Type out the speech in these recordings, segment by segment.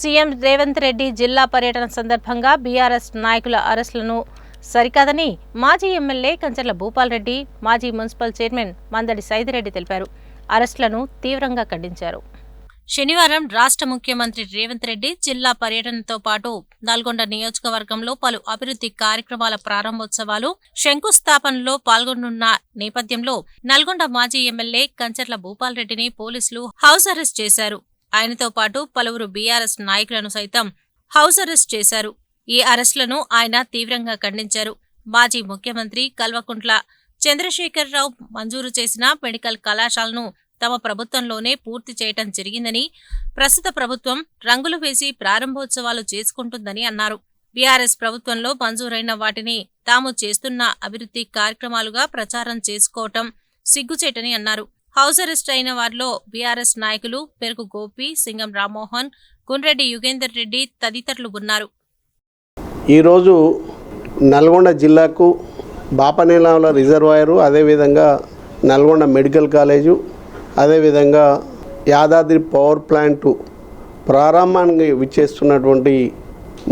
CM Revanth Reddy జిల్లా పర్యటన సందర్భంగా బీఆర్ఎస్ నాయకుల అరెస్టులను సరికాదని మాజీ ఎమ్మెల్యే కంచర్ల భూపాల్ రెడ్డి మాజీ మున్సిపల్ చైర్మన్ మందడి సైదిరెడ్డి తెలిపారు. అరెస్టులను తీవ్రంగా ఖండించారు. శనివారం రాష్ట్ర ముఖ్యమంత్రి రేవంత్ రెడ్డి జిల్లా పర్యటనతో పాటు నల్గొండ నియోజకవర్గంలో పలు అభివృద్ధి కార్యక్రమాల ప్రారంభోత్సవాలు శంకుస్థాపనలో పాల్గొనున్న నేపథ్యంలో నల్గొండ మాజీ ఎమ్మెల్యే కంచర్ల భూపాల్ రెడ్డిని పోలీసులు హౌస్ అరెస్ట్ చేశారు. ఆయనతో పాటు పలువురు బీఆర్ఎస్ నాయకులను సైతం హౌస్ అరెస్ట్ చేశారు. ఈ అరెస్టులను ఆయన తీవ్రంగా ఖండించారు. మాజీ ముఖ్యమంత్రి కల్వకుంట్ల చంద్రశేఖరరావు మంజూరు చేసిన మెడికల్ కళాశాలను తమ ప్రభుత్వంలోనే పూర్తి చేయటం జరిగిందని ప్రస్తుత ప్రభుత్వం రంగులు వేసి ప్రారంభోత్సవాలు చేసుకుంటుందని అన్నారు. బీఆర్ఎస్ ప్రభుత్వంలో మంజూరైన వాటిని తాము చేస్తున్న అభివృద్ధి కార్యక్రమాలుగా ప్రచారం చేసుకోవటం సిగ్గుచేటని అన్నారు. హౌస్ అరెస్ట్ అయిన వారిలో బీఆర్ఎస్ నాయకులు పెరుగు గోపి సింగం రామ్మోహన్ గుండ్రెడ్డి యుగేందర్ రెడ్డి తదితరులు ఉన్నారు. ఈరోజు నల్గొండ జిల్లాకు బాపనేలాల రిజర్వాయరు అదేవిధంగా నల్గొండ మెడికల్ కాలేజు అదేవిధంగా యాదాద్రి పవర్ ప్లాంటు ప్రారంభానికి విచ్చేస్తున్నటువంటి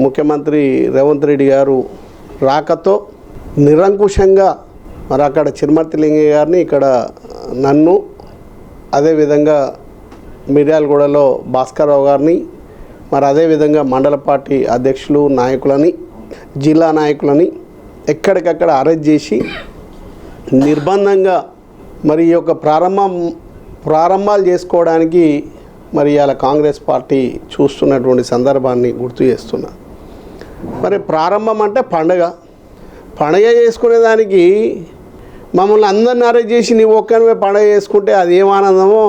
ముఖ్యమంత్రి రేవంత్ రెడ్డి గారు రాకతో నిరంకుశంగా మరి అక్కడ చిరుమర్తి లింగయ్య గారిని ఇక్కడ నన్ను అదేవిధంగా మిర్యాలగూడలో భాస్కర్రావు గారిని మరి అదేవిధంగా మండల పార్టీ అధ్యక్షులు నాయకులని జిల్లా నాయకులని ఎక్కడికక్కడ అరెస్ట్ చేసి నిర్బంధంగా మరి ఈ యొక్క ప్రారంభం ప్రారంభాలు చేసుకోవడానికి మరి ఇవాళ కాంగ్రెస్ పార్టీ చూస్తున్నటువంటి సందర్భాన్ని గుర్తు చేస్తున్నా. మరి ప్రారంభం అంటే పండగ. పండగ చేసుకునేదానికి మమ్మల్ని అందరిని అరెస్ట్ చేసి నీ ఒక్కనివే పండగ చేసుకుంటే అది ఏం ఆనందమో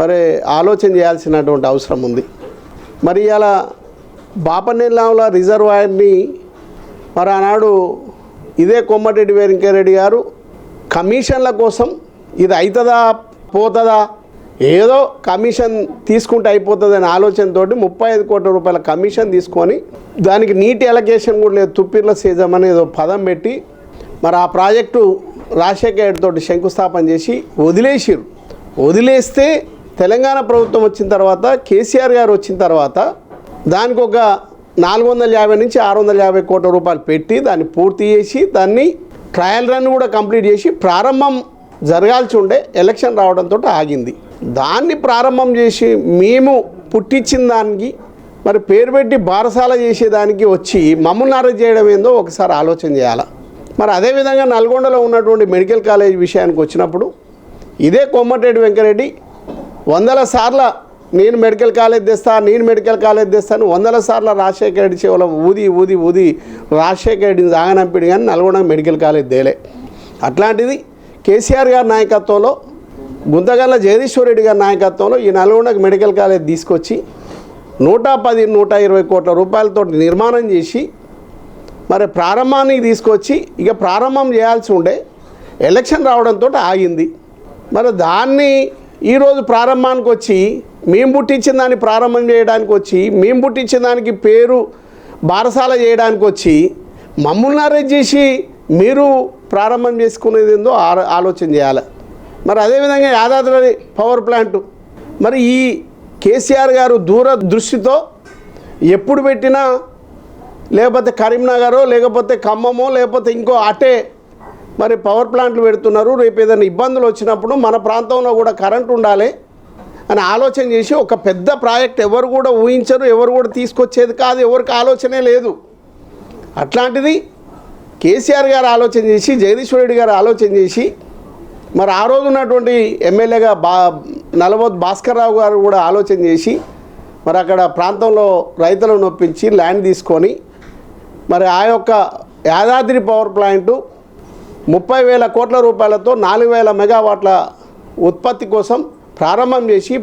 మరి ఆలోచన చేయాల్సినటువంటి అవసరం ఉంది. మరి ఇలా బాపనేలాంల రిజర్వాయర్ని మరి ఆనాడు ఇదే కొమ్మటిరెడ్డి వెంకయ్యరెడ్డి గారు కమిషన్ల కోసం ఇది అవుతుందా పోతుందా ఏదో కమిషన్ తీసుకుంటే అయిపోతుందనే ఆలోచనతోటి ముప్పై ఐదు కోట్ల రూపాయల కమిషన్ తీసుకొని దానికి నీటి ఎలకేషన్ కూడా లేదు తుప్పిర్ల సేజం అనేది ఏదో పదం పెట్టి మరి ఆ ప్రాజెక్టు రాజశేఖర్ తోటి శంకుస్థాపన చేసి వదిలేసిరు వదిలేస్తే తెలంగాణ ప్రభుత్వం వచ్చిన తర్వాత కేసీఆర్ గారు వచ్చిన తర్వాత దానికి ఒక నాలుగు వందల యాభై నుంచి ఆరు వందల యాభై కోట్ల రూపాయలు పెట్టి దాన్ని పూర్తి చేసి దాన్ని ట్రయల్ రన్ కూడా కంప్లీట్ చేసి ప్రారంభం జరగాల్సి ఉండే ఎలక్షన్ రావడంతో ఆగింది. దాన్ని ప్రారంభం చేసి మేము పుట్టించిన దానికి మరి పేరు పెట్టి బారసాల చేసేదానికి వచ్చి మమ్మల్ని అరెస్ట్ చేయడం ఏందో ఒకసారి ఆలోచన చేయాలి? మరి అదేవిధంగా నల్గొండలో ఉన్నటువంటి మెడికల్ కాలేజ్ విషయానికి వచ్చినప్పుడు ఇదే కొమ్మటిరెడ్డి వెంకరెడ్డి వందల సార్ల నేను మెడికల్ కాలేజ్ తెస్తా నేను మెడికల్ కాలేజ్ తెస్తాను వందల సార్ల రాజశేఖర రెడ్డి చెవుల ఊది ఊది ఊది రాజశేఖర రెడ్డిని సాగనంపిడు కానీ నల్గొండ మెడికల్ కాలేజ్ దేలే అట్లాంటిది కేసీఆర్ గారి నాయకత్వంలో గుంతగల్ల జగదీశ్వరరెడ్డి గారి నాయకత్వంలో ఈ నల్గొండకు మెడికల్ కాలేజ్ తీసుకొచ్చి నూట పది నూట ఇరవై కోట్ల రూపాయలతో నిర్మాణం చేసి మరి ప్రారంభానికి తీసుకొచ్చి ఇక ప్రారంభం చేయాల్సి ఉండే ఎలక్షన్ రావడంతో ఆగింది. మరి దాన్ని ఈరోజు ప్రారంభానికి వచ్చి మేము పుట్టించిన దాన్ని ప్రారంభం చేయడానికి వచ్చి మేము పుట్టించిన దానికి పేరు బారసాల చేయడానికి వచ్చి మమ్మల్ని అరెస్ట్ చేసి మీరు ప్రారంభం చేసుకునేది ఏందో ఆలోచన చేయాలి. మరి అదేవిధంగా యాదాద్రి పవర్ ప్లాంట్ మరి ఈ కేసీఆర్ గారు దూర దృష్టితో ఎప్పుడు పెట్టినా లేకపోతే కరీంనగరో లేకపోతే ఖమ్మమో లేకపోతే ఇంకో అటే మరి పవర్ ప్లాంట్లు పెడుతున్నారు. రేపు ఏదైనా ఇబ్బందులు వచ్చినప్పుడు మన ప్రాంతంలో కూడా కరెంట్ ఉండాలి అని ఆలోచన చేసి ఒక పెద్ద ప్రాజెక్ట్ ఎవరు కూడా ఊహించరు ఎవరు కూడా తీసుకొచ్చేది కాదు ఎవరికి ఆలోచనే లేదు. అట్లాంటిది కేసీఆర్ గారు ఆలోచన చేసి జగదీశ్వర రెడ్డి గారు ఆలోచన చేసి మరి ఆ రోజు ఉన్నటువంటి ఎమ్మెల్యేగా బా నలబోత్ భాస్కర్ రావు గారు కూడా ఆలోచన చేసి మరి అక్కడ ప్రాంతంలో రైతులను నొప్పించి ల్యాండ్ తీసుకొని మరి ఆ యొక్క యాదాద్రి పవర్ ప్లాంటు ముప్పై వేల కోట్ల రూపాయలతో నాలుగు వేల మెగావాట్ల ఉత్పత్తి కోసం ప్రారంభం చేసి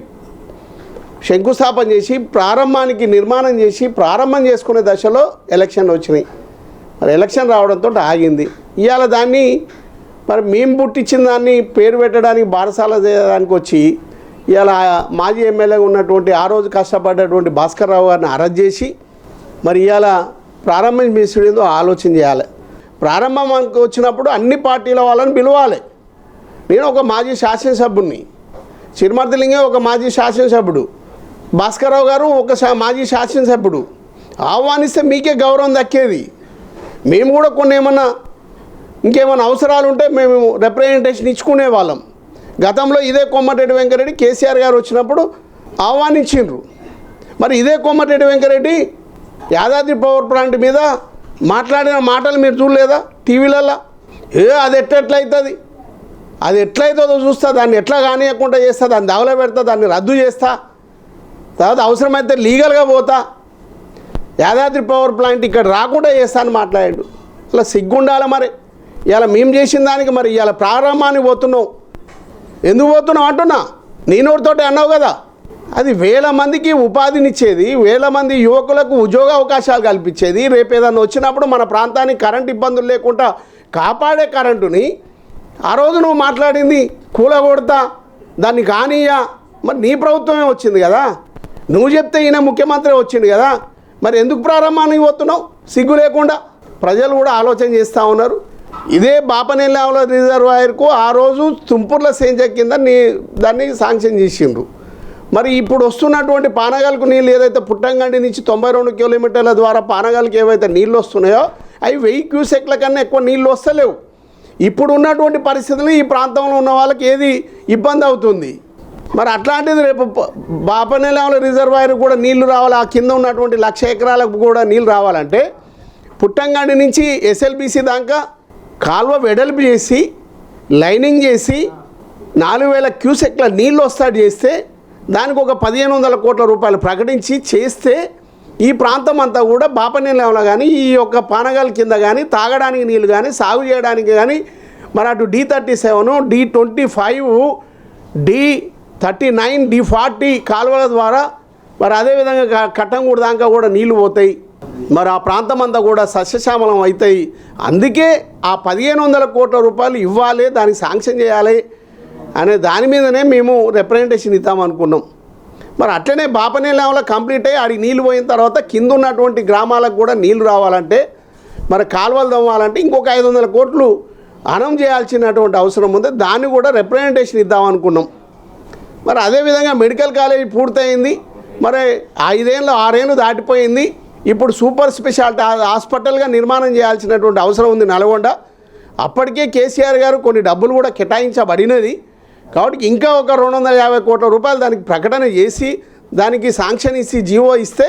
శంకుస్థాపన చేసి ప్రారంభానికి నిర్మాణం చేసి ప్రారంభం చేసుకునే దశలో ఎలక్షన్లు వచ్చినాయి. మరి ఎలక్షన్ రావడంతో ఆగింది. ఇవాళ దాన్ని మరి మేము పుట్టించిన దాన్ని పేరు పెట్టడానికి బారసాల చేయడానికి వచ్చి ఇవాళ మాజీ ఎమ్మెల్యేగా ఉన్నటువంటి ఆ రోజు కష్టపడ్డటువంటి భాస్కర్ రావు గారిని అరెస్ట్ చేసి మరి ఇవాళ ప్రారంభం చేసేదో ఆలోచన చేయాలి. ప్రారంభం వచ్చినప్పుడు అన్ని పార్టీల వాళ్ళని పిలవాలి. నేను ఒక మాజీ శాసనసభ్యుడిని చిరుమర్తిలింగే ఒక మాజీ శాసనసభ్యుడు. భాస్కరరావు గారు ఒక మాజీ శాసనసభ్యుడు. ఆహ్వానిస్తే మీకే గౌరవం దక్కేది. మేము కూడా కొన్ని ఏమన్నా ఇంకేమైనా అవసరాలు ఉంటే మేము రిప్రజెంటేషన్ ఇచ్చుకునే వాళ్ళం. గతంలో ఇదే కోమటిరెడ్డి వెంకరెడ్డి కేసీఆర్ గారు వచ్చినప్పుడు ఆహ్వానించిండ్రు. మరి ఇదే కోమటిరెడ్డి వెంకరెడ్డి యాదాద్రి పవర్ ప్లాంట్ మీద మాట్లాడిన మాటలు మీరు చూడలేదా టీవీలలో ఏ అది ఎట్లెట్లయితుంది అది ఎట్లయితుందో చూస్తా దాన్ని ఎట్లా కానియకుండా చేస్తా దాన్ని దవల పెడతా దాన్ని రద్దు చేస్తా. తర్వాత అవసరమైతే లీగల్గా పోతా. యాదాద్రి పవర్ ప్లాంట్ ఇక్కడ రాకుండా చేస్తాను మాట్లాడాడు. అలా సిగ్గుండాలి మరి? ఇలా మేము చేసిన దానికి మరి ఇవాళ ప్రారంభానికి పోతున్నావు. ఎందుకు పోతున్నావు అంటున్నా? నీ నోటితోటి అన్నావు కదా. అది వేల మందికి ఉపాధినిచ్చేది వేల మంది యువకులకు ఉద్యోగ అవకాశాలు కల్పించేది. రేపు ఏదైనా వచ్చినప్పుడు మన ప్రాంతానికి కరెంట్ ఇబ్బందులు లేకుండా కాపాడే కరెంటుని ఆ రోజు నువ్వు మాట్లాడింది కూలగొడతా దాన్ని కానీయా మరి నీ ప్రభుత్వమే వచ్చింది కదా. నువ్వు చెప్తే ఈయన ముఖ్యమంత్రి వచ్చింది కదా. మరి ఎందుకు ప్రారంభానికి పోతున్నావు? సిగ్గు లేకుండా. ప్రజలు కూడా ఆలోచన చేస్తూ ఉన్నారు. ఇదే బాపనేల రిజర్వాయర్కు ఆ రోజు తుంపుర్ల సేంజ కింద నీ దాన్ని శాంక్షన్ చేసిండ్రు. మరి ఇప్పుడు వస్తున్నటువంటి పానగాలకు నీళ్ళు ఏదైతే పుట్టంగండి నుంచి తొంభై రెండు కిలోమీటర్ల ద్వారా పానగాలకు ఏవైతే నీళ్ళు వస్తున్నాయో అవి వెయ్యి క్యూసెక్ల కన్నా ఎక్కువ నీళ్ళు వస్తలేవు. ఇప్పుడు ఉన్నటువంటి పరిస్థితులు ఈ ప్రాంతంలో ఉన్న వాళ్ళకి ఏది ఇబ్బంది అవుతుంది? మరి అట్లాంటిది రేపు ప- రిజర్వాయర్ కూడా నీళ్ళు రావాలి ఆ కింద ఉన్నటువంటి లక్ష ఎకరాలకు కూడా నీళ్ళు రావాలంటే పుట్టంగాడి నుంచి ఎస్ఎల్బిసి దాకా కాలువ వెడల్పు చేసి లైనింగ్ చేసి నాలుగు వేల క్యూసెక్ల నీళ్ళు వస్తాడు చేస్తే దానికి ఒక పదిహేను వందల కోట్ల రూపాయలు ప్రకటించి చేస్తే ఈ ప్రాంతం అంతా కూడా బాపనీళ్ళలో కానీ ఈ యొక్క పానగాల కింద కానీ తాగడానికి నీళ్ళు కానీ సాగు చేయడానికి కానీ మరి అటు D thirty seven D twenty five D thirty nine D forty కాలువల ద్వారా మరి అదేవిధంగా కట్టంగూడు దాకా కూడా నీళ్ళు పోతాయి. మరి ఆ ప్రాంతం అంతా కూడా సస్యశ్యామలం అవుతాయి అందుకే ఆ పదిహేను వందల కోట్ల రూపాయలు ఇవ్వాలి దానికి శాంక్షన్ చేయాలి. అనే దాని మీదనే మేము రిప్రజెంటేషన్ ఇద్దామనుకున్నాం మరి అట్లనే బాపనీళ్ళలో కంప్లీట్ అయ్యి ఆడికి నీళ్ళు పోయిన తర్వాత కింద ఉన్నటువంటి గ్రామాలకు కూడా నీళ్ళు రావాలంటే మరి కాలువలు తవ్వాలంటే ఇంకొక ఐదు వందల కోట్లు అనం చేయాల్సినటువంటి అవసరం ఉంది. దాన్ని కూడా రిప్రజెంటేషన్ ఇద్దామనుకున్నాం మరి అదేవిధంగా మెడికల్ కాలేజీ పూర్తయింది. మరి ఐదేళ్ళు ఆరేళ్ళు దాటిపోయింది. ఇప్పుడు సూపర్ స్పెషాలిటీ హాస్పిటల్గా నిర్మాణం చేయాల్సినటువంటి అవసరం ఉంది నల్గొండ. అప్పటికే కేసీఆర్ గారు కొన్ని డబ్బులు కూడా కేటాయించబడినది. కాబట్టి ఇంకా ఒక రెండు వందల యాభై కోట్ల రూపాయలు దానికి ప్రకటన చేసి దానికి శాంక్షన్ ఇచ్చి జీవో ఇస్తే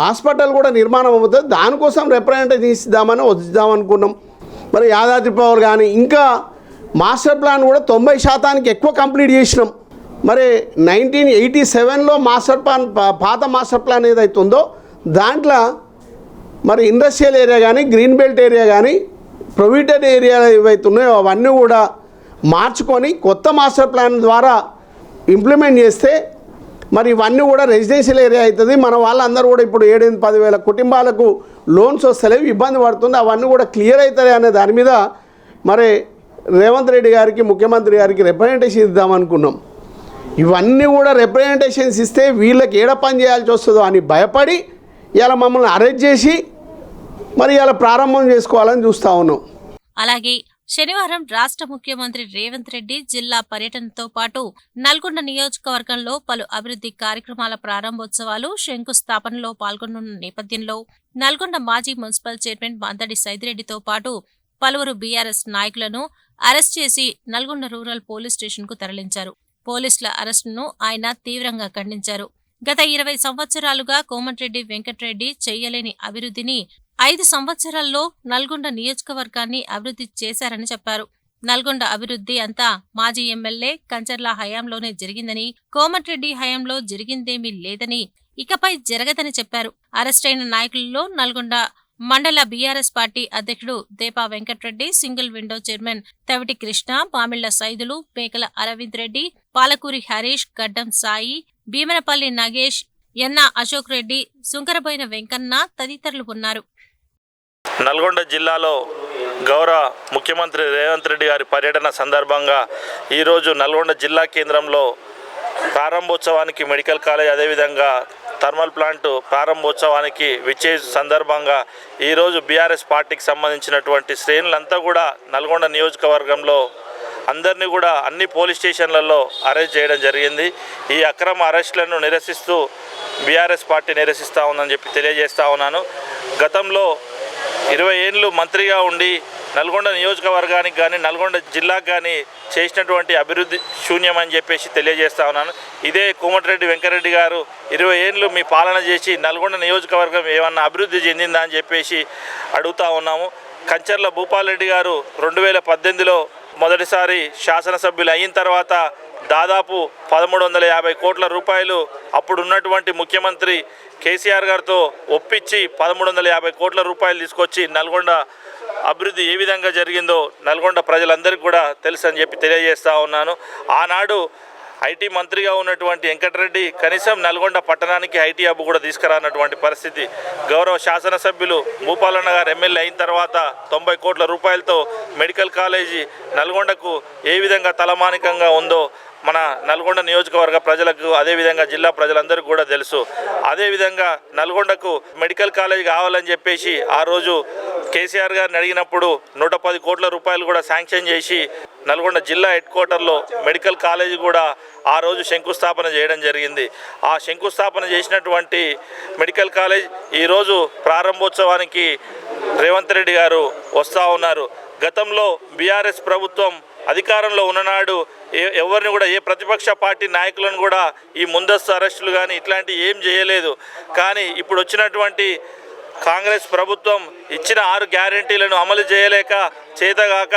హాస్పిటల్ కూడా నిర్మాణం అవుతుంది. దానికోసం రిప్రజెంటేషన్ ఇద్దామని వద్దామనుకున్నాం మరి యాదాద్రి పవర్ కానీ ఇంకా మాస్టర్ ప్లాన్ కూడా తొంభై శాతానికి ఎక్కువ కంప్లీట్ చేసినాం. మరి నైన్టీన్ ఎయిటీ సెవెన్లో మాస్టర్ ప్లాన్ పాత మాస్టర్ ప్లాన్ ఏదైతే ఉందో దాంట్లో మరి ఇండస్ట్రియల్ ఏరియా కానీ గ్రీన్ బెల్ట్ ఏరియా కానీ ప్రొవిటెడ్ ఏరియా ఏవైతే ఉన్నాయో అవన్నీ కూడా మార్చుకొని కొత్త మాస్టర్ ప్లాన్ ద్వారా ఇంప్లిమెంట్ చేస్తే మరి ఇవన్నీ కూడా రెసిడెన్షియల్ ఏరియా అవుతుంది. మన వాళ్ళందరూ కూడా ఇప్పుడు ఏడెనిమిది పదివేల కుటుంబాలకు లోన్స్ వస్తలేవు ఇబ్బంది పడుతుంది. అవన్నీ కూడా క్లియర్ అవుతాయి అనే దాని మీద మరి రేవంత్ రెడ్డి గారికి ముఖ్యమంత్రి గారికి రిప్రజెంటేషన్ ఇద్దామనుకున్నాం ఇవన్నీ కూడా రిప్రజెంటేషన్స్ ఇస్తే వీళ్ళకి ఏడ పని చేయాల్సి వస్తుందో అని భయపడి ఇలా మమ్మల్ని అరెస్ట్ చేసి మరి ఇలా ప్రారంభం చేసుకోవాలని చూస్తూ ఉన్నాం. అలాగే శనివారం రాష్ట్ర ముఖ్యమంత్రి రేవంత్ రెడ్డి జిల్లా పర్యటనతో పాటు నల్గొండ నియోజకవర్గంలో పలు అభివృద్ధి కార్యక్రమాల ప్రారంభోత్సవాలు శంకుస్థాపనలో పాల్గొనున్న నేపథ్యంలో నల్గొండ మాజీ మున్సిపల్ చైర్మన్ బందడి సైదిరెడ్డితో పాటు పలువురు బీఆర్ఎస్ నాయకులను అరెస్ట్ చేసి నల్గొండ రూరల్ పోలీస్ స్టేషన్కు తరలించారు. పోలీసుల అరెస్టును ఆయన తీవ్రంగా ఖండించారు. గత ఇరవై సంవత్సరాలుగా కోమటిరెడ్డి వెంకటరెడ్డి చేయలేని అభివృద్ధిని ఐదు సంవత్సరాల్లో నల్గొండ నియోజకవర్గాన్ని అభివృద్ధి చేశారని చెప్పారు. నల్గొండ అభివృద్ధి అంతా మాజీ ఎమ్మెల్యే కంచర్ల హయాంలోనే జరిగిందని కోమటిరెడ్డి హయాంలో జరిగిందేమీ లేదని ఇకపై జరగదని చెప్పారు. అరెస్టైన నాయకులలో నల్గొండ మండల బీఆర్ఎస్ పార్టీ అధ్యక్షుడు Depa Venkatreddy single window chairman Taviti Krishna Pamilla Saidulu Mekala Aravind Reddy Palakuri Harish గడ్డం సాయి భీమనపల్లి నగేష్ ఎన్న అశోక్ రెడ్డి సుంకరబోయిన వెంకన్న తదితరులు ఉన్నారు. నల్గొండ జిల్లాలో గౌరవ ముఖ్యమంత్రి రేవంత్ రెడ్డి గారి పర్యటన సందర్భంగా ఈరోజు నల్గొండ జిల్లా కేంద్రంలో ప్రారంభోత్సవానికి మెడికల్ కాలేజ్ అదేవిధంగా థర్మల్ ప్లాంట్ ప్రారంభోత్సవానికి విచ్చే సందర్భంగా ఈరోజు బీఆర్ఎస్ పార్టీకి సంబంధించినటువంటి శ్రేణులంతా కూడా నల్గొండ నియోజకవర్గంలో అందరినీ కూడా అన్ని పోలీస్ స్టేషన్లలో అరెస్ట్ చేయడం జరిగింది. ఈ అక్రమ అరెస్టులను నిరసిస్తూ బీఆర్ఎస్ పార్టీ నిరసిస్తూ ఉందని చెప్పి తెలియజేస్తూ ఉన్నాను. గతంలో ఇరవై ఏళ్ళు మంత్రిగా ఉండి నల్గొండ నియోజకవర్గానికి కానీ నల్గొండ జిల్లాకు కానీ చేసినటువంటి అభివృద్ధి శూన్యం అని చెప్పేసి తెలియజేస్తా ఉన్నాను. ఇదే కోమటిరెడ్డి వెంకరెడ్డి గారు ఇరవై ఏళ్ళు మీ పాలన చేసి నల్గొండ నియోజకవర్గం ఏమన్నా అభివృద్ధి చెందిందా అని చెప్పేసి అడుగుతా ఉన్నాము. కంచర్ల భూపాల్ గారు రెండు వేల పద్దెనిమిదిలో మొదటిసారి శాసనసభ్యులు అయిన తర్వాత దాదాపు పదమూడు వందల యాభై కోట్ల రూపాయలు అప్పుడున్నటువంటి ముఖ్యమంత్రి కేసీఆర్ గారితో ఒప్పించి పదమూడు వందల యాభై కోట్ల రూపాయలు తీసుకొచ్చి నల్గొండ అభివృద్ధి ఏ విధంగా జరిగిందో నల్గొండ ప్రజలందరికీ కూడా తెలుసు అని చెప్పి తెలియజేస్తూ ఉన్నాను. ఆనాడు ఐటీ మంత్రిగా ఉన్నటువంటి వెంకటరెడ్డి కనీసం నల్గొండ పట్టణానికి ఐటీ హబ్ కూడా తీసుకురానటువంటి పరిస్థితి. గౌరవ శాసనసభ్యులు భూపాలన్న గారు ఎమ్మెల్యే అయిన తర్వాత తొంభై కోట్ల రూపాయలతో మెడికల్ కాలేజీ నల్గొండకు ఏ విధంగా తలమానికంగా ఉందో మన నల్గొండ నియోజకవర్గ ప్రజలకు అదేవిధంగా జిల్లా ప్రజలందరికీ కూడా తెలుసు. అదేవిధంగా నల్గొండకు మెడికల్ కాలేజ్ కావాలని చెప్పేసి ఆ రోజు కేసీఆర్ గారిని అడిగినప్పుడు నూట పది కోట్ల రూపాయలు కూడా శాంక్షన్ చేసి నల్గొండ జిల్లా హెడ్ క్వార్టర్లో మెడికల్ కాలేజ్ కూడా ఆ రోజు శంకుస్థాపన చేయడం జరిగింది. ఆ శంకుస్థాపన చేసినటువంటి మెడికల్ కాలేజ్ ఈరోజు ప్రారంభోత్సవానికి రేవంత్ రెడ్డి గారు వస్తూ ఉన్నారు. గతంలో బీఆర్ఎస్ ప్రభుత్వం అధికారంలో ఉన్ననాడు ఎవరిని కూడా ఏ ప్రతిపక్ష పార్టీ నాయకులను కూడా ఈ ముందస్తు అరెస్టులు కానీ ఇట్లాంటివి ఏం చేయలేదు. కానీ ఇప్పుడు వచ్చినటువంటి కాంగ్రెస్ ప్రభుత్వం ఇచ్చిన ఆరు గ్యారంటీలను అమలు చేయలేక చేతగాక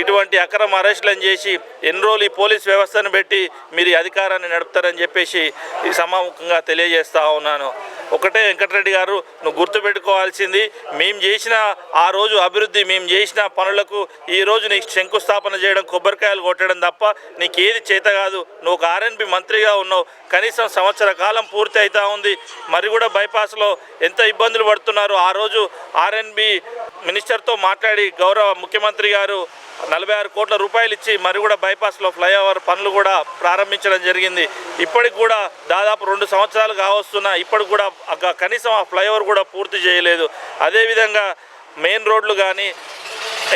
ఇటువంటి అక్రమ అరెస్టులను చేసి ఎన్ని రోజులు ఈ పోలీస్ వ్యవస్థను పెట్టి మీరు అధికారాన్ని నడుపుతారని చెప్పేసి ఈ సమాముఖంగా తెలియజేస్తా ఉన్నాను. ఒకటే వెంకటరెడ్డి గారు నువ్వు గుర్తుపెట్టుకోవాల్సింది మేము చేసిన ఆ రోజు అభివృద్ధి మేము చేసిన పనులకు ఈ రోజు నీకు శంకుస్థాపన చేయడం కొబ్బరికాయలు కొట్టడం తప్ప నీకేది చేత కాదు. నువ్వు ఒక ఆర్ఎన్బి మంత్రిగా ఉన్నావు. కనీసం సంవత్సర కాలం పూర్తి అవుతా ఉంది. మరి కూడా బైపాస్లో ఎంత ఇబ్బందులు ఉన్నారు ఆ రోజు ఆర్ఎన్బి మినిస్టర్తో మాట్లాడి గౌరవ ముఖ్యమంత్రి గారు నలభై ఆరు కోట్ల రూపాయలు ఇచ్చి మరి కూడా బైపాస్లో ఫ్లైఓవర్ పనులు కూడా ప్రారంభించడం జరిగింది. ఇప్పటికి కూడా దాదాపు రెండు సంవత్సరాలు కావస్తున్నా ఇప్పటికి కూడా కనీసం ఆ ఫ్లైఓవర్ కూడా పూర్తి చేయలేదు. అదేవిధంగా మెయిన్ రోడ్లు కానీ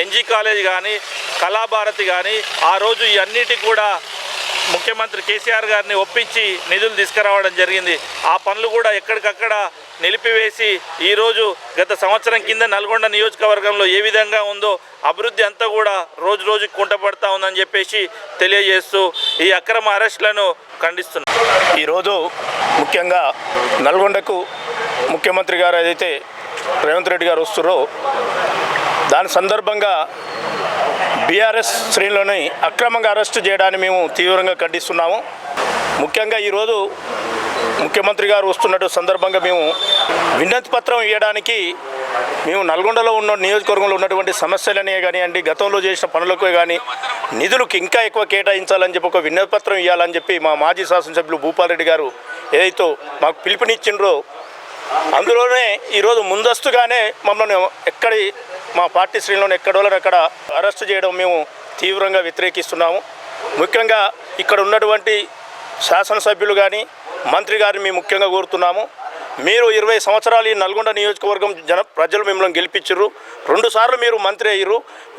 ఎన్జీ కాలేజ్ కానీ కళాభారతి కానీ ఆ రోజు ఈ అన్నిటికి కూడా ముఖ్యమంత్రి కేసీఆర్ గారిని ఒప్పించి నిధులు తీసుకురావడం జరిగింది. ఆ పనులు కూడా ఎక్కడికక్కడ నిలిపివేసి ఈరోజు గత సంవత్సరం కింద నల్గొండ నియోజకవర్గంలో ఏ విధంగా ఉందో అభివృద్ధి అంతా కూడా రోజు రోజుకి కుంటపడతా ఉందని చెప్పేసి తెలియజేస్తూ ఈ అక్రమ అరెస్టులను ఖండిస్తున్నాం ఈరోజు ముఖ్యంగా నల్గొండకు ముఖ్యమంత్రి గారు ఏదైతే రేవంత్ రెడ్డి గారు వస్తున్నారో దాని సందర్భంగా బీఆర్ఎస్ శ్రేణిలోని అక్రమంగా అరెస్టు చేయడాన్ని మేము తీవ్రంగా ఖండిస్తున్నాము. ముఖ్యంగా ఈరోజు ముఖ్యమంత్రి గారు వస్తున్నట్టు సందర్భంగా మేము వినతి పత్రం ఇవ్వడానికి మేము నల్గొండలో ఉన్న నియోజకవర్గంలో ఉన్నటువంటి సమస్యలనే కానివ్వండి గతంలో చేసిన పనులకు కానీ నిధులకు ఇంకా ఎక్కువ కేటాయించాలని చెప్పి ఒక వినతి పత్రం ఇవ్వాలని చెప్పి మా మాజీ శాసనసభ్యులు భూపాల్ రెడ్డి గారు ఏదైతే మాకు పిలుపునిచ్చిండ్రో అందులోనే ఈరోజు ముందస్తుగానే మమ్మల్ని ఎక్కడి మా పార్టీ శ్రేణులను ఎక్కడో అక్కడ అరెస్ట్ చేయడం మేము తీవ్రంగా వ్యతిరేకిస్తున్నాము. ముఖ్యంగా ఇక్కడ ఉన్నటువంటి శాసనసభ్యులు కానీ మంత్రి గారిని మేము ముఖ్యంగా కోరుతున్నాము. మీరు ఇరవై సంవత్సరాలు ఈ నల్గొండ నియోజకవర్గం జన ప్రజలు మిమ్మల్ని గెలిపించరు రెండుసార్లు మీరు మంత్రి అయ్యారు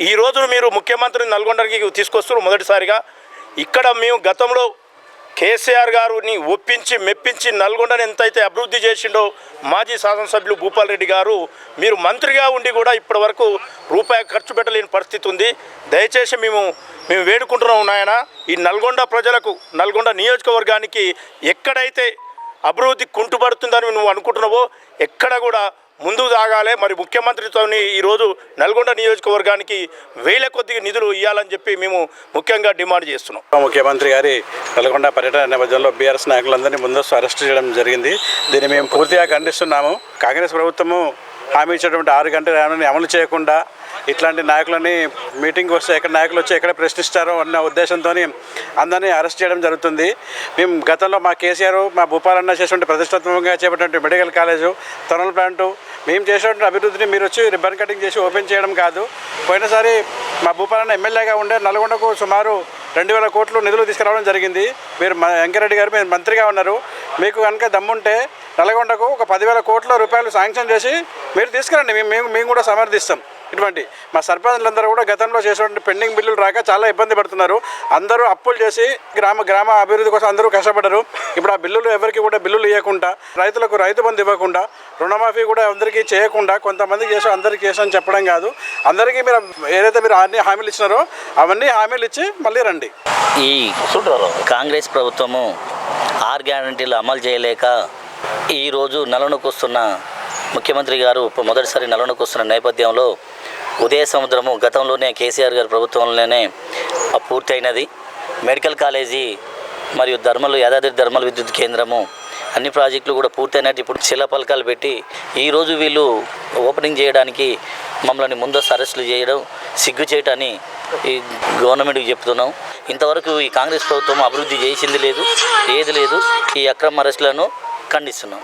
ఈ రోజు మీరు ముఖ్యమంత్రిని నల్గొండకి తీసుకొస్తారు మొదటిసారిగా. ఇక్కడ మేము గతంలో కేసీఆర్ గారిని ఒప్పించి మెప్పించి నల్గొండని ఎంతైతే అభివృద్ధి చేసిండో మాజీ శాసనసభ్యులు భూపాల్ రెడ్డి గారు మీరు మంత్రిగా ఉండి కూడా ఇప్పటి వరకు రూపాయి ఖర్చు పెట్టలేని పరిస్థితి ఉంది. దయచేసి మేము మేము వేడుకుంటున్నాం నాయన. ఈ నల్గొండ ప్రజలకు నల్గొండ నియోజకవర్గానికి ఎక్కడైతే అభివృద్ధి కుంటుపడుతుందని నువ్వు అనుకుంటున్నావో ఎక్కడ కూడా ముందుకు సాగాలి మరి ముఖ్యమంత్రితోని ఈరోజు నల్గొండ నియోజకవర్గానికి వేల కొద్ది నిధులు ఇవ్వాలని చెప్పి మేము ముఖ్యంగా డిమాండ్ చేస్తున్నాం. ముఖ్యమంత్రి గారి నల్గొండ పర్యటన నేపథ్యంలో బీఆర్ఎస్ నాయకులందరినీ ముందస్తు అరెస్ట్ చేయడం జరిగింది. దీన్ని మేము పూర్తిగా ఖండిస్తున్నాము. కాంగ్రెస్ ప్రభుత్వము హామీ ఇచ్చినటువంటి ఆరు గంటల అమలు చేయకుండా ఇట్లాంటి నాయకులని మీటింగ్ వస్తే ఎక్కడ నాయకులు వచ్చి ఎక్కడ ప్రశ్నిస్తారో అన్న ఉద్దేశంతో అందరినీ అరెస్ట్ చేయడం జరుగుతుంది. మేము గతంలో మా కేసీఆర్ మా భూపాలన్న చేసినటువంటి ప్రతిష్టాత్మకంగా చేపట్టినటువంటి మెడికల్ కాలేజు థర్మల్ ప్లాంటు మేము చేసినటువంటి అభివృద్ధిని మీరు వచ్చి రిబ్బన్ కటింగ్ చేసి ఓపెన్ చేయడం కాదు. పోయినసారి మా భూపాలన్న ఎమ్మెల్యేగా ఉండే నల్గొండకు సుమారు రెండు వేల కోట్లు నిధులు తీసుకురావడం జరిగింది. మీరు వెంకరెడ్డి గారు మీరు మంత్రిగా ఉన్నారు. మీకు కనుక దమ్ముంటే నల్గొండకు ఒక పదివేల కోట్ల రూపాయలు శాంక్షన్ చేసి మీరు తీసుకురండి. మేము మేము మేము కూడా సమర్థిస్తాం. ఇటువంటి మా సర్పంచ్లందరూ కూడా గతంలో చేసినటువంటి పెండింగ్ బిల్లులు రాక చాలా ఇబ్బంది పడుతున్నారు. అందరూ అప్పులు చేసి గ్రామ గ్రామ అభివృద్ధి కోసం అందరూ కష్టపడ్డారు ఇప్పుడు ఆ బిల్లులు ఎవరికి కూడా బిల్లులు ఇవ్వకుండా రైతులకు రైతు బంధు ఇవ్వకుండా రుణమాఫీ కూడా అందరికీ చేయకుండా కొంతమందికి చేసి అందరికీ చేసామని చెప్పడం కాదు. అందరికీ మీరు ఏదైతే మీరు అన్ని హామీలు ఇచ్చినారో అవన్నీ హామీలు ఇచ్చి మళ్ళీ రండి. ఈ కాంగ్రెస్ ప్రభుత్వము ఆర్ గ్యారంటీలు అమలు చేయలేక ఈరోజు నలనకు వస్తున్న ముఖ్యమంత్రి గారు మొదటిసారి నలనకు వస్తున్న నేపథ్యంలో ఉదయ సముద్రము గతంలోనే కేసీఆర్ గారి ప్రభుత్వంలోనే పూర్తయినది. మెడికల్ కాలేజీ మరియు ధర్మలు యాదాద్రి ధర్మల విద్యుత్ కేంద్రము అన్ని ప్రాజెక్టులు కూడా పూర్తయినట్టు ఇప్పుడు శిలాపలకాలు పెట్టి ఈరోజు వీళ్ళు ఓపెనింగ్ చేయడానికి మమ్మల్ని ముందస్తు అరెస్టులు చేయడం సిగ్గు చేయటని ఈ గవర్నమెంట్కి చెప్తున్నాం. ఇంతవరకు ఈ కాంగ్రెస్ ప్రభుత్వం అభివృద్ధి చేసింది లేదు ఏది లేదు. ఈ అక్రమ అరెస్టులను ఖండిస్తున్నాం.